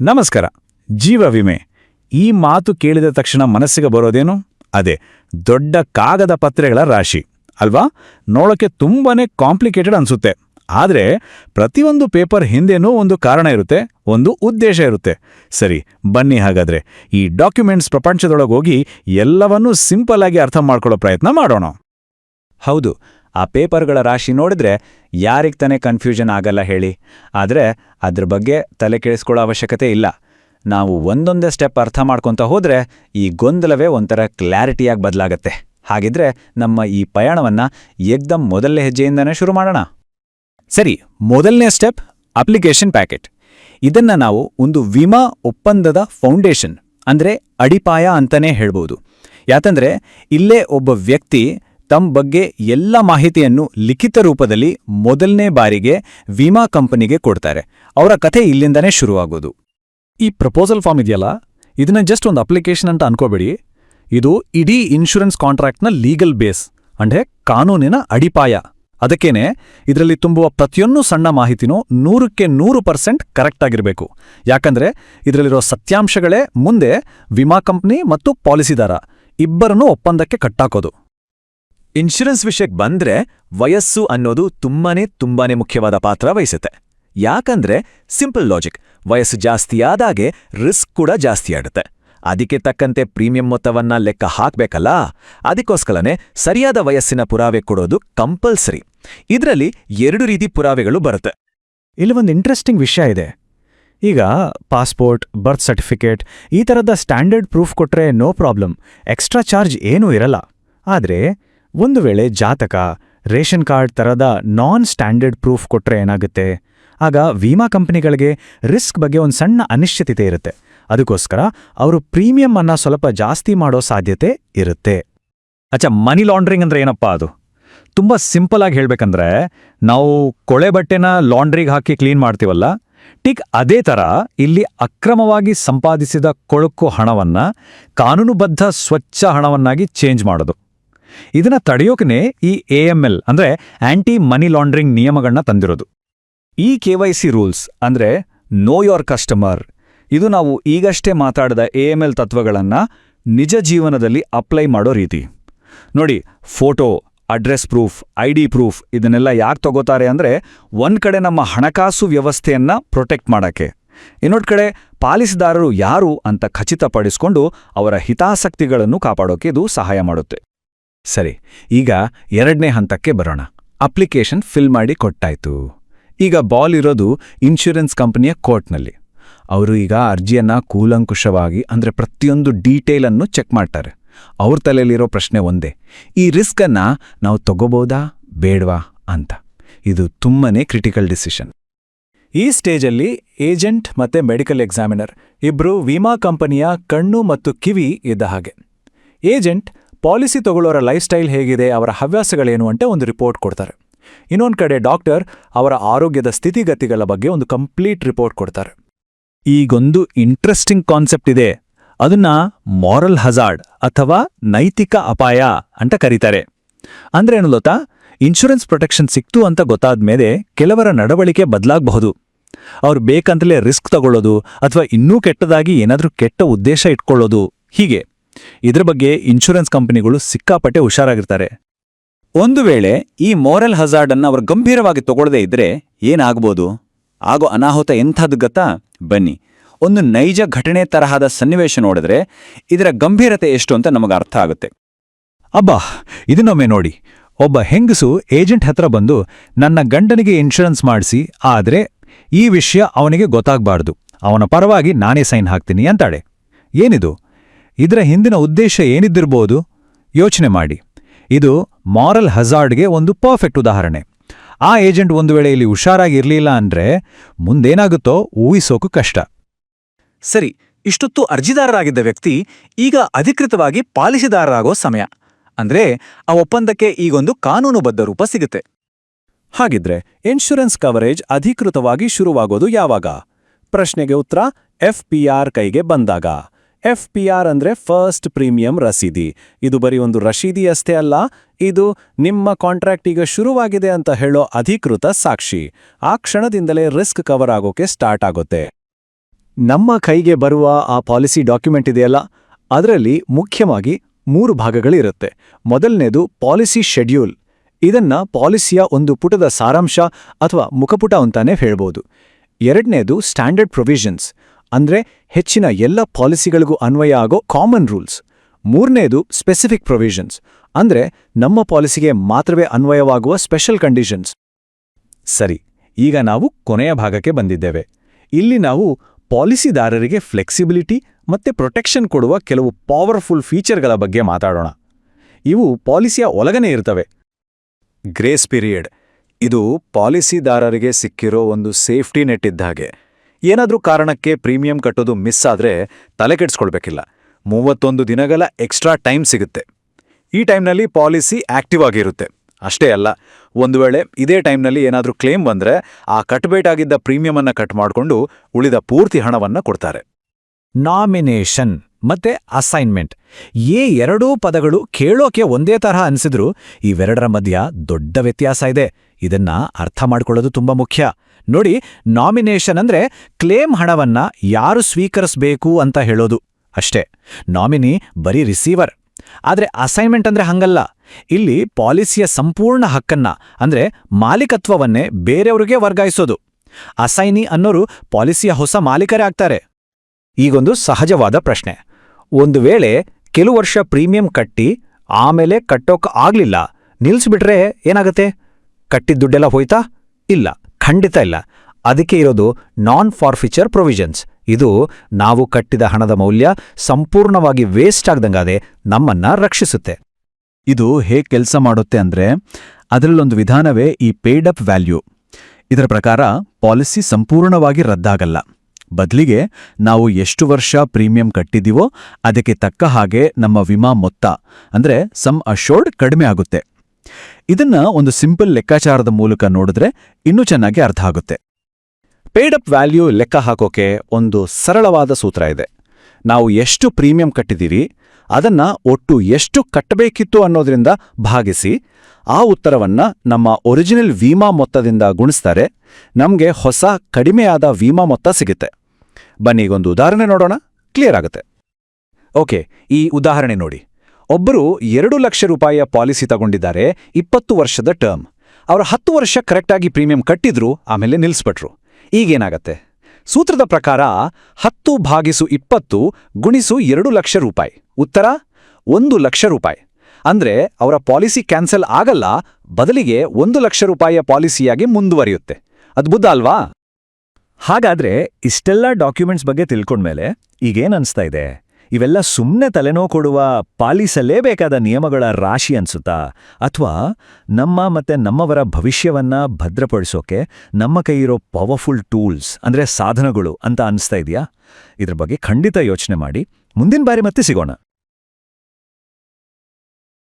ನಮಸ್ಕಾರ. ಜೀವ ವಿಮೆ. ಈ ಮಾತು ಕೇಳಿದ ತಕ್ಷಣ ಮನಸ್ಸಿಗೆ ಬರೋದೇನು? ಅದೇ, ದೊಡ್ಡ ಕಾಗದ ಪತ್ರೆಗಳ ರಾಶಿ. ಅಲ್ವಾ? ನೋಡೋಕೆ ತುಂಬಾನೇ ಕಾಂಪ್ಲಿಕೇಟೆಡ್ ಅನ್ಸುತ್ತೆ. ಆದರೆ, ಪ್ರತಿಯೊಂದು ಪೇಪರ್ ಹಿಂದೆನೂ ಒಂದು ಕಾರಣ ಇರುತ್ತೆ, ಒಂದು ಉದ್ದೇಶ ಇರುತ್ತೆ. ಸರಿ, ಬನ್ನಿ ಹಾಗಾದ್ರೆ. ಈ ಡಾಕ್ಯುಮೆಂಟ್ಸ್ ಪ್ರಪಂಚದೊಳಗೆ ಹೋಗಿ ಎಲ್ಲವನ್ನೂ ಸಿಂಪಲ್ ಆಗಿ ಅರ್ಥ ಮಾಡ್ಕೊಳ್ಳೋ ಪ್ರಯತ್ನ ಮಾಡೋಣ. ಹೌದು ಆ ಪೇಪರ್ಗಳ ರಾಶಿ ನೋಡಿದ್ರೆ ಯಾರಿಗೆ ತಾನೇ ಕನ್ಫ್ಯೂಷನ್ ಆಗಲ್ಲ ಹೇಳಿ. ಆದರೆ ಅದ್ರ ಬಗ್ಗೆ ತಲೆ ಕೆಡಿಸ್ಕೊಳ್ಳೋ ಅವಶ್ಯಕತೆ ಇಲ್ಲ. ನಾವು ಒಂದೊಂದೇ ಸ್ಟೆಪ್ ಅರ್ಥ ಮಾಡ್ಕೊತ ಹೋದರೆ ಈ ಗೊಂದಲವೇ ಒಂಥರ ಕ್ಲಾರಿಟಿಯಾಗಿ ಬದಲಾಗತ್ತೆ. ಹಾಗಿದ್ರೆ ನಮ್ಮ ಈ ಪಯಣವನ್ನು ಏಕ್ದಮ್ ಮೊದಲನೇ ಹೆಜ್ಜೆಯಿಂದನೇ ಶುರು ಮಾಡೋಣ. ಸರಿ, ಮೊದಲನೇ ಸ್ಟೆಪ್ ಅಪ್ಲಿಕೇಶನ್ ಪ್ಯಾಕೆಟ್ ಇದನ್ನ ನಾವು ಒಂದು ವಿಮಾ ಒಪ್ಪಂದದ ಫೌಂಡೇಶನ್ ಅಂದ್ರೆ ಅಡಿಪಾಯ ಅಂತನೇ ಹೇಳ್ಬೋದು. ಯಾಕಂದ್ರೆ ಇಲ್ಲೇ ಒಬ್ಬ ವ್ಯಕ್ತಿ ತಮ್ಮ ಬಗ್ಗೆ ಎಲ್ಲ ಮಾಹಿತಿಯನ್ನು ಲಿಖಿತ ರೂಪದಲ್ಲಿ ಮೊದಲನೇ ಬಾರಿಗೆ ವಿಮಾ ಕಂಪನಿಗೆ ಕೊಡ್ತಾರೆ. ಅವರ ಕಥೆ ಇಲ್ಲಿಂದನೇ ಶುರುವಾಗೋದು. ಈ ಪ್ರಪೋಸಲ್ ಫಾರ್ಮ್ ಇದೆಯಲ್ಲ? ಇದನ್ನ ಜಸ್ಟ್ ಒಂದು ಅಪ್ಲಿಕೇಶನ್ ಅಂತ ಅನ್ಕೋಬೇಡಿ. ಇದು ಇಡೀ ಇನ್ಶೂರೆನ್ಸ್ ಕಾಂಟ್ರಾಕ್ಟ್ನ ಲೀಗಲ್ ಬೇಸ್, ಅಂದ್ರೆ ಕಾನೂನಿನ ಅಡಿಪಾಯ. ಅದಕ್ಕೇನೆ ಇದರಲ್ಲಿ ತುಂಬುವ ಪ್ರತಿಯೊಂದು ಸಣ್ಣ ಮಾಹಿತಿನೂ ನೂರಕ್ಕೆ ನೂರು ಪರ್ಸೆಂಟ್ ಕರೆಕ್ಟ್ ಆಗಿರಬೇಕು. ಯಾಕಂದ್ರೆ ಇದರಲ್ಲಿರೋ ಸತ್ಯಾಂಶಗಳೇ ಮುಂದೆ ವಿಮಾ ಕಂಪ್ನಿ ಮತ್ತು ಪಾಲಿಸಿದಾರ. ಇಬ್ಬರನ್ನೂ ಒಪ್ಪಂದಕ್ಕೆ ಕಟ್ಟಾಕೋದು. ಇನ್ಶೂರೆನ್ಸ್ ವಿಷಯಕ್ಕೆ ಬಂದ್ರೆ ವಯಸ್ಸು ಅನ್ನೋದು ತುಂಬಾನೇ ತುಂಬಾನೇ ಮುಖ್ಯವಾದ ಪಾತ್ರ ವಹಿಸುತ್ತೆ. ಯಾಕಂದ್ರೆ ಸಿಂಪಲ್ ಲಾಜಿಕ್, ವಯಸ್ಸು ಜಾಸ್ತಿಯಾದಾಗೆ ರಿಸ್ಕ್ ಕೂಡ ಜಾಸ್ತಿ ಆಡುತ್ತೆ. ಅದಕ್ಕೆ ತಕ್ಕಂತೆ ಪ್ರೀಮಿಯಂ ಮೊತ್ತವನ್ನ ಲೆಕ್ಕ ಹಾಕ್ಬೇಕಲ್ಲ, ಅದಕ್ಕೋಸ್ಕರನೇ ಸರಿಯಾದ ವಯಸ್ಸಿನ ಪುರಾವೆ ಕೊಡೋದು ಕಂಪಲ್ಸರಿ. ಇದರಲ್ಲಿ ಎರಡು ರೀತಿ ಪುರಾವೆಗಳು ಬರುತ್ತೆ. ಇಲ್ಲಿ ಒಂದು ಇಂಟ್ರೆಸ್ಟಿಂಗ್ ವಿಷಯ ಇದೆ. ಈಗ ಪಾಸ್ಪೋರ್ಟ್ ಬರ್ತ್ ಸರ್ಟಿಫಿಕೇಟ್ ಈ ಥರದ ಸ್ಟ್ಯಾಂಡರ್ಡ್ ಪ್ರೂಫ್ ಕೊಟ್ರೆ ನೋ ಪ್ರಾಬ್ಲಮ್ ಎಕ್ಸ್ಟ್ರಾ ಚಾರ್ಜ್ ಏನೂ ಇರಲ್ಲ. ಆದರೆ ಒಂದು ವೇಳೆ ಜಾತಕ ರೇಷನ್ ಕಾರ್ಡ್ ಥರದ ನಾನ್ ಸ್ಟ್ಯಾಂಡರ್ಡ್ ಪ್ರೂಫ್ ಕೊಟ್ರೆ ಏನಾಗುತ್ತೆ? ಆಗ ವಿಮಾ ಕಂಪನಿಗಳಿಗೆ ರಿಸ್ಕ್ ಬಗ್ಗೆ ಒಂದು ಸಣ್ಣ ಅನಿಶ್ಚಿತತೆ ಇರುತ್ತೆ. ಅದಕ್ಕೋಸ್ಕರ ಅವರು ಪ್ರೀಮಿಯಂ ಅನ್ನ ಸ್ವಲ್ಪ ಜಾಸ್ತಿ ಮಾಡೋ ಸಾಧ್ಯತೆ ಇರುತ್ತೆ. ಅಚ್ಚಾ, ಮನಿ ಲಾಂಡ್ರಿಂಗ್ ಅಂದ್ರೆ ಏನಪ್ಪಾ ಅದು? ತುಂಬಾ ಸಿಂಪಲ್ ಆಗಿ ಹೇಳ್ಬೇಕಂದ್ರೆ, ನಾವು ಕೊಳೆ ಬಟ್ಟೆನ ಲಾಂಡ್ರಿಗೆ ಹಾಕಿ ಕ್ಲೀನ್ ಮಾಡ್ತೀವಲ್ಲ, ಟಿಕ್ ಅದೇ ಥರ ಇಲ್ಲಿ ಅಕ್ರಮವಾಗಿ ಸಂಪಾದಿಸಿದ ಕೊಳಕು ಹಣವನ್ನ ಕಾನೂನುಬದ್ಧ ಸ್ವಚ್ಛ ಹಣವನ್ನಾಗಿ ಚೇಂಜ್ ಮಾಡೋದು. ಇದನ್ನ ತಡೆಯೋಕ್ಕೆ ಈ ಎಎಂಎಲ್ ಅಂದ್ರೆ ಆಂಟಿ ಮನಿ ಲಾಂಡ್ರಿಂಗ್ ನಿಯಮಗಳನ್ನ ತಂದಿರೋದು. ಈ ಸಿ ರೂಲ್ಸ್ ಅಂದ್ರೆ ನೋ ಯೋರ್ ಕಸ್ಟಮರ್ ಇದು ನಾವು ಈಗಷ್ಟೇ ಮಾತಾಡಿದ ಎಎಂಎಲ್ ತತ್ವಗಳನ್ನ ನಿಜ ಜೀವನದಲ್ಲಿ ಅಪ್ಲೈ ಮಾಡೋ ರೀತಿ. ನೋಡಿ photo address proof I D proof ಇದನ್ನೆಲ್ಲ ಯಾಕೆ ತಗೋತಾರೆ ಅಂದ್ರೆ ಒಂದು ಕಡೆ ನಮ್ಮ ಹಣಕಾಸು ವ್ಯವಸ್ಥೆಯನ್ನು ಪ್ರೊಟೆಕ್ಟ್ ಮಾಡೋಕ್ಕೆ. ಇನ್ನೊಂದು ಕಡೆ ಪಾಲಿಸಿದಾರರು ಯಾರು ಅಂತ ಖಚಿತಪಡಿಸಿಕೊಂಡು ಅವರ ಹಿತಾಸಕ್ತಿಗಳನ್ನು ಕಾಪಾಡೋಕೆ ಇದು ಸಹಾಯ ಮಾಡುತ್ತೆ. ಸರಿ, ಈಗ ಎರಡನೇ ಹಂತಕ್ಕೆ ಬರೋಣ. ಅಪ್ಲಿಕೇಶನ್ ಫಿಲ್ ಮಾಡಿ ಕೊಟ್ಟಾಯ್ತು. ಈಗ ಬಾಲ್ ಇರೋದು ಇನ್ಶೂರೆನ್ಸ್ ಕಂಪನಿಯ ಕೋರ್ಟ್ನಲ್ಲಿ. ಅವರು ಈಗ ಅರ್ಜಿಯನ್ನ ಕೂಲಂಕುಷವಾಗಿ, ಅಂದ್ರೆ ಪ್ರತಿಯೊಂದು ಡೀಟೇಲ್ ಅನ್ನು ಚೆಕ್ ಮಾಡ್ತಾರೆ. ಅವ್ರ ತಲೆಯಲ್ಲಿರೋ ಪ್ರಶ್ನೆ ಒಂದೇ, ಈ ರಿಸ್ಕನ್ನು ನಾವು ತಗೋಬೋದಾ, ಬೇಡ್ವಾ ಅಂತ. ಇದು ತುಂಬಾನೇ ಕ್ರಿಟಿಕಲ್ ಡಿಸಿಷನ್. ಈ ಸ್ಟೇಜಲ್ಲಿ ಏಜೆಂಟ್ ಮತ್ತೆ ಮೆಡಿಕಲ್ ಎಕ್ಸಾಮಿನರ್ ಇಬ್ರು ವಿಮಾ ಕಂಪನಿಯ ಕಣ್ಣು ಮತ್ತು ಕಿವಿ ಇದ್ದ ಹಾಗೆ. ಏಜೆಂಟ್ ಪಾಲಿಸಿ ತಗೊಳ್ಳೋರ ಲೈಫ್ ಸ್ಟೈಲ್ ಹೇಗಿದೆ, ಅವರ ಹವ್ಯಾಸಗಳೇನು ಅಂತ ಒಂದು ರಿಪೋರ್ಟ್ ಕೊಡ್ತಾರೆ. ಇನ್ನೊಂದು ಕಡೆ ಡಾಕ್ಟರ್ ಅವರ ಆರೋಗ್ಯದ ಸ್ಥಿತಿಗತಿಗಳ ಬಗ್ಗೆ ಒಂದು ಕಂಪ್ಲೀಟ್ ರಿಪೋರ್ಟ್ ಕೊಡ್ತಾರೆ. ಈಗೊಂದು ಇಂಟ್ರೆಸ್ಟಿಂಗ್ ಕಾನ್ಸೆಪ್ಟ್ ಇದೆ. ಅದನ್ನ ಮಾರಲ್ ಹಜಾರ್ಡ್ ಅಥವಾ ನೈತಿಕ ಅಪಾಯ ಅಂತ ಕರೀತಾರೆ. ಅಂದ್ರೆ ಏನು ಲೋತಾ? ಇನ್ಶೂರೆನ್ಸ್ ಪ್ರೊಟೆಕ್ಷನ್ ಸಿಕ್ತು ಅಂತ ಗೊತ್ತಾದ್ಮೇಲೆ ಕೆಲವರ ನಡವಳಿಕೆ ಬದಲಾಗಬಹುದು. ಅವ್ರು ಬೇಕಂತಲೇ ರಿಸ್ಕ್ ತಗೊಳ್ಳೋದು ಅಥವಾ ಇನ್ನೂ ಕೆಟ್ಟದಾಗಿ ಏನಾದರೂ ಕೆಟ್ಟ ಉದ್ದೇಶ ಇಟ್ಕೊಳ್ಳೋದು ಹೀಗೆ. ಇದ್ರ ಬಗ್ಗೆ ಇನ್ಶೂರೆನ್ಸ್ ಕಂಪನಿಗಳು ಸಿಕ್ಕಾಪಟ್ಟೆ ಹುಷಾರಾಗಿರ್ತಾರೆ. ಒಂದು ವೇಳೆ ಈ ಮೋರಲ್ ಹಜಾರ್ಡ್ ಅನ್ನ ಅವರು ಗಂಭೀರವಾಗಿ ತಗೊಳ್ಳದೇ ಇದ್ರೆ ಏನಾಗ್ಬೋದು? ಆಗೋ ಅನಾಹುತ ಎಂಥದ್ದು ಗೊತ್ತಾ? ಬನ್ನಿ. ಒಂದು ನೈಜ ಘಟನೆ ತರಹದ ಸನ್ನಿವೇಶ ನೋಡಿದ್ರೆ ಇದರ ಗಂಭೀರತೆ ಎಷ್ಟು ಅಂತ ನಮಗೆ ಅರ್ಥ ಆಗುತ್ತೆ. ಅಬ್ಬಾ, ಇದನ್ನೊಮ್ಮೆ ನೋಡಿ. ಒಬ್ಬ ಹೆಂಗಸು ಏಜೆಂಟ್ ಹತ್ರ ಬಂದು ನನ್ನ ಗಂಡನಿಗೆ ಇನ್ಶೂರೆನ್ಸ್ ಮಾಡಿಸಿ, ಆದ್ರೆ ಈ ವಿಷಯ ಅವನಿಗೆ ಗೊತ್ತಾಗ್ಬಾರ್ದು. ಅವನ ಪರವಾಗಿ ನಾನೇ ಸೈನ್ ಹಾಕ್ತೀನಿ ಅಂತಾಳೆ. ಏನಿದು? ಇದರ ಹಿಂದಿನ ಉದ್ದೇಶ ಏನಿದ್ದಿರ್ಬೋದು? ಯೋಚನೆ ಮಾಡಿ. ಇದು ಮಾರಲ್ ಹಜಾರ್ಡ್ಗೆ ಒಂದು ಪರ್ಫೆಕ್ಟ್ ಉದಾಹರಣೆ. ಆ ಏಜೆಂಟ್ ಒಂದು ವೇಳೆ ಇಲ್ಲಿ ಹುಷಾರಾಗಿ ಇರ್ಲಿಲ್ಲ ಅಂದ್ರೆ ಮುಂದೇನಾಗುತ್ತೋ ಊಹಿಸೋಕು ಕಷ್ಟ. ಸರಿ, ಇಷ್ಟೊತ್ತು ಅರ್ಜಿದಾರರಾಗಿದ್ದ ವ್ಯಕ್ತಿ ಈಗ ಅಧಿಕೃತವಾಗಿ ಪಾಲಿಸಿದಾರರಾಗೋ ಸಮಯ. ಅಂದ್ರೆ ಆ ಒಪ್ಪಂದಕ್ಕೆ ಈಗೊಂದು ಕಾನೂನುಬದ್ಧ ರೂಪ ಸಿಗುತ್ತೆ. ಹಾಗಿದ್ರೆ ಇನ್ಶೂರೆನ್ಸ್ ಕವರೇಜ್ ಅಧಿಕೃತವಾಗಿ ಶುರುವಾಗೋದು ಯಾವಾಗ? ಪ್ರಶ್ನೆಗೆ ಉತ್ತರ ಎಫ್ಪಿಆರ್ ಕೈಗೆ ಬಂದಾಗ. ಎಫ್ಪಿಆರ್ ಅಂದ್ರೆ ಫಸ್ಟ್ ಪ್ರೀಮಿಯಂ ರಸೀದಿ. ಇದು ಬರೀ ಒಂದು ರಶೀದಿ ಅಷ್ಟೇ ಅಲ್ಲ, ಇದು ನಿಮ್ಮ ಕಾಂಟ್ರಾಕ್ಟ್ ಈಗ ಶುರುವಾಗಿದೆ ಅಂತ ಹೇಳೋ ಅಧಿಕೃತ ಸಾಕ್ಷಿ. ಆ ಕ್ಷಣದಿಂದಲೇ ರಿಸ್ಕ್ ಕವರ್ ಆಗೋಕೆ ಸ್ಟಾರ್ಟ್ ಆಗುತ್ತೆ. ನಮ್ಮ ಕೈಗೆ ಬರುವ ಆ ಪಾಲಿಸಿ ಡಾಕ್ಯುಮೆಂಟ್ ಇದೆಯಲ್ಲ, ಅದರಲ್ಲಿ ಮುಖ್ಯವಾಗಿ ಮೂರು ಭಾಗಗಳಿರುತ್ತೆ. ಮೊದಲನೇದು ಪಾಲಿಸಿ ಶೆಡ್ಯೂಲ್ ಇದನ್ನ ಪಾಲಿಸಿಯ ಒಂದು ಪುಟದ ಸಾರಾಂಶ ಅಥವಾ ಮುಖಪುಟ ಅಂತಾನೆ ಹೇಳ್ಬೋದು. ಎರಡನೇದು ಸ್ಟ್ಯಾಂಡರ್ಡ್ ಪ್ರೊವಿಷನ್ಸ್ ಅಂದ್ರೆ ಹೆಚ್ಚಿನ ಎಲ್ಲ ಪಾಲಿಸಿಗಳಿಗೂ ಅನ್ವಯ ಆಗೋ ಕಾಮನ್ ರೂಲ್ಸ್ ಮೂರನೇದು ಸ್ಪೆಸಿಫಿಕ್ ಪ್ರೊವಿಷನ್ಸ್ ಅಂದ್ರೆ ನಮ್ಮ ಪಾಲಿಸಿಗೆ ಮಾತ್ರವೇ ಅನ್ವಯವಾಗುವ ಸ್ಪೆಷಲ್ ಕಂಡೀಷನ್ಸ್ ಸರಿ, ಈಗ ನಾವು ಕೊನೆಯ ಭಾಗಕ್ಕೆ ಬಂದಿದ್ದೇವೆ. ಇಲ್ಲಿ ನಾವು ಪಾಲಿಸಿದಾರರಿಗೆ ಫ್ಲೆಕ್ಸಿಬಿಲಿಟಿ ಮತ್ತೆ ಪ್ರೊಟೆಕ್ಷನ್ ಕೊಡುವ ಕೆಲವು ಪವರ್ಫುಲ್ ಫೀಚರ್ಗಳ ಬಗ್ಗೆ ಮಾತಾಡೋಣ. ಇವು ಪಾಲಿಸಿಯ ಒಳಗನೆ ಇರ್ತವೆ. ಗ್ರೇಸ್ ಪೀರಿಯಡ್ ಇದು ಪಾಲಿಸಿದಾರರಿಗೆ ಸಿಕ್ಕಿರೋ ಒಂದು ಸೇಫ್ಟಿ ನೆಟ್ ಇದ್ದ ಹಾಗೆ. ಏನಾದ್ರೂ ಕಾರಣಕ್ಕೆ ಪ್ರೀಮಿಯಂ ಕಟ್ಟೋದು ಮಿಸ್ ಆದರೆ ತಲೆ ಕೆಡಿಸ್ಕೊಳ್ಬೇಕಿಲ್ಲ. ಮೂವತ್ತೊಂದು ದಿನಗಳ ಎಕ್ಸ್ಟ್ರಾ ಟೈಮ್ ಸಿಗುತ್ತೆ. ಈ ಟೈಮ್ನಲ್ಲಿ ಪಾಲಿಸಿ ಆಕ್ಟಿವ್ ಆಗಿರುತ್ತೆ. ಅಷ್ಟೇ ಅಲ್ಲ, ಒಂದು ವೇಳೆ ಇದೇ ಟೈಮ್ನಲ್ಲಿ ಏನಾದರೂ ಕ್ಲೇಮ್ ಬಂದ್ರೆ ಆ ಕಟ್ಬೇಟಾಗಿದ್ದ ಪ್ರೀಮಿಯಂ ಅನ್ನ ಕಟ್ ಮಾಡಿಕೊಂಡು ಉಳಿದ ಪೂರ್ತಿ ಹಣವನ್ನ ಕೊಡ್ತಾರೆ. ನಾಮಿನೇಷನ್. ಮತ್ತೆ ಅಸೈನ್ಮೆಂಟ್ ಈ ಎರಡೂ ಪದಗಳು ಕೇಳೋಕೆ ಒಂದೇ ತರಹ ಅನಿಸಿದ್ರು, ಇವೆರಡರ ಮಧ್ಯ ದೊಡ್ಡ ವ್ಯತ್ಯಾಸ ಇದೆ. ಇದನ್ನ ಅರ್ಥ ಮಾಡಿಕೊಳ್ಳೋದು ತುಂಬಾ ಮುಖ್ಯ. ನೋಡಿ ನಾಮಿನೇಷನ್ ಅಂದ್ರೆ ಕ್ಲೇಮ್ ಹಣವನ್ನ ಯಾರು ಸ್ವೀಕರಿಸಬೇಕು ಅಂತ ಹೇಳೋದು. ಅಷ್ಟೇ. ನಾಮಿನಿ ಬರೀ ರಿಸೀವರ್ ಆದರೆ ಅಸೈನ್ಮೆಂಟ್ ಅಂದ್ರೆ ಹಂಗಲ್ಲ. ಇಲ್ಲಿ ಪಾಲಿಸಿಯ ಸಂಪೂರ್ಣ ಹಕ್ಕನ್ನ, ಅಂದ್ರೆ ಮಾಲೀಕತ್ವವನ್ನೇ ಬೇರೆಯವರಿಗೆ ವರ್ಗಾಯಿಸೋದು. ಅಸೈನಿ ಅನ್ನೋರು ಪಾಲಿಸಿಯ ಹೊಸ ಮಾಲೀಕರೇ ಆಗ್ತಾರೆ. ಈಗೊಂದು ಸಹಜವಾದ ಪ್ರಶ್ನೆ. ಒಂದು ವೇಳೆ ಕೆಲವು ವರ್ಷ ಪ್ರೀಮಿಯಂ ಕಟ್ಟಿ ಆಮೇಲೆ ಕಟ್ಟೋಕ ಆಗ್ಲಿಲ್ಲ, ನಿಲ್ಸ್ಬಿಟ್ರೆ ಏನಾಗತ್ತೆ? ಕಟ್ಟಿದ ದುಡ್ಡೆಲ್ಲ ಹೋಯ್ತಾ? ಇಲ್ಲ, ಖಂಡಿತ ಇಲ್ಲ. ಅದಕ್ಕೆ ಇರೋದು ನಾನ್ ಫಾರ್ಫಿಚರ್ ಪ್ರೊವಿಷನ್ಸ್ ಇದು ನಾವು ಕಟ್ಟಿದ ಹಣದ ಮೌಲ್ಯ ಸಂಪೂರ್ಣವಾಗಿ ವೇಸ್ಟ್ ಆಗ್ದಂಗಾದೆ ನಮ್ಮನ್ನ ರಕ್ಷಿಸುತ್ತೆ. ಇದು ಹೇಗೆ ಕೆಲಸ ಮಾಡುತ್ತೆ ಅಂದ್ರೆ, ಅದರಲ್ಲೊಂದು ವಿಧಾನವೇ ಈ ಪೇಡ್ ಅಪ್ ವ್ಯಾಲ್ಯೂ ಇದರ ಪ್ರಕಾರ ಪಾಲಿಸಿ ಸಂಪೂರ್ಣವಾಗಿ ರದ್ದಾಗಲ್ಲ. ಬದಲಿಗೆ ನಾವು ಎಷ್ಟು ವರ್ಷ ಪ್ರೀಮಿಯಂ ಕಟ್ಟಿದ್ದೀವೋ ಅದಕ್ಕೆ ತಕ್ಕ ಹಾಗೆ ನಮ್ಮ ವಿಮಾ ಮೊತ್ತ, ಅಂದ್ರೆ ಸಮ್ ಅಶೋರ್ಡ್ ಕಡಿಮೆ ಆಗುತ್ತೆ. ಇದನ್ನ ಒಂದು ಸಿಂಪಲ್ ಲೆಕ್ಕಾಚಾರದ ಮೂಲಕ ನೋಡಿದ್ರೆ ಇನ್ನೂ ಚೆನ್ನಾಗಿ ಅರ್ಥ ಆಗುತ್ತೆ. ಪೇಡಪ್ ವ್ಯಾಲ್ಯೂ ಲೆಕ್ಕ ಹಾಕೋಕೆ ಒಂದು ಸರಳವಾದ ಸೂತ್ರ ಇದೆ. ನಾವು ಎಷ್ಟು ಪ್ರೀಮಿಯಂ ಕಟ್ಟಿದ್ದೀರಿ ಅದನ್ನ ಒಟ್ಟು ಎಷ್ಟು ಕಟ್ಟಬೇಕಿತ್ತು ಅನ್ನೋದ್ರಿಂದ ಭಾಗಿಸಿ ಆ ಉತ್ತರವನ್ನ ನಮ್ಮ ಒರಿಜಿನಲ್ ವಿಮಾ ಮೊತ್ತದಿಂದ ಗುಣಿಸ್ತಾರೆ. ನಮಗೆ ಹೊಸ, ಕಡಿಮೆಯಾದ ವಿಮಾ ಮೊತ್ತ ಸಿಗುತ್ತೆ. ಬನ್ನಿ ಈಗೊಂದು ಉದಾಹರಣೆ ನೋಡೋಣ. ಕ್ಲಿಯರ್ ಆಗುತ್ತೆ. ಓಕೆ ಈ ಉದಾಹರಣೆ ನೋಡಿ. ಒಬ್ಬರು ಎರಡು ಲಕ್ಷ ರೂಪಾಯಿಯ ಪಾಲಿಸಿ ತಗೊಂಡಿದ್ದಾರೆ, ಇಪ್ಪತ್ತು ವರ್ಷದ ಟರ್ಮ್ ಅವರು ಹತ್ತು ವರ್ಷ ಕರೆಕ್ಟಾಗಿ ಪ್ರೀಮಿಯಂ ಕಟ್ಟಿದ್ರು, ಆಮೇಲೆ ನಿಲ್ಲಿಸ್ಬಿಟ್ರು ಈಗೇನಾಗತ್ತೆ? ಸೂತ್ರದ ಪ್ರಕಾರ ಹತ್ತು ಭಾಗಿಸು ಇಪ್ಪತ್ತು ಗುಣಿಸು ಎರಡು ಲಕ್ಷ ರೂಪಾಯಿ. ಉತ್ತರ? ಒಂದು ಲಕ್ಷ ರೂಪಾಯಿ. ಅಂದ್ರೆ ಅವರ ಪಾಲಿಸಿ ಕ್ಯಾನ್ಸಲ್ ಆಗಲ್ಲ, ಬದಲಿಗೆ ಒಂದು ಲಕ್ಷ ರೂಪಾಯಿಯ ಪಾಲಿಸಿಯಾಗಿ ಮುಂದುವರಿಯುತ್ತೆ. ಅದ್ಭುತ ಅಲ್ವಾ? ಹಾಗಾದ್ರೆ ಇಷ್ಟೆಲ್ಲ ಡಾಕ್ಯುಮೆಂಟ್ಸ್ ಬಗ್ಗೆ ತಿಳ್ಕೊಂಡ್ಮೇಲೆ ಈಗೇನ್ ಅನ್ಸ್ತಾ ಇದೆ? ಇವೆಲ್ಲ ಸುಮ್ಮನೆ ತಲೆನೋ ಕೊಡುವ ಪಾಲಿಸಲೇಬೇಕಾದ ನಿಯಮಗಳ ರಾಶಿ ಅನ್ಸುತ್ತಾ? ಅಥವಾ ನಮ್ಮ ಮತ್ತೆ ನಮ್ಮವರ ಭವಿಷ್ಯವನ್ನ ಭದ್ರಪಡಿಸೋಕೆ ನಮ್ಮ ಕೈಯಿರೋ ಪವರ್ಫುಲ್ ಟೂಲ್ಸ್ ಅಂದ್ರೆ ಸಾಧನಗಳು ಅಂತ ಅನ್ಸ್ತಾ ಇದೆಯಾ? ಇದ್ರ ಬಗ್ಗೆ ಖಂಡಿತ ಯೋಚನೆ ಮಾಡಿ. ಮುಂದಿನ ಬಾರಿ ಮತ್ತೆ ಸಿಗೋಣ.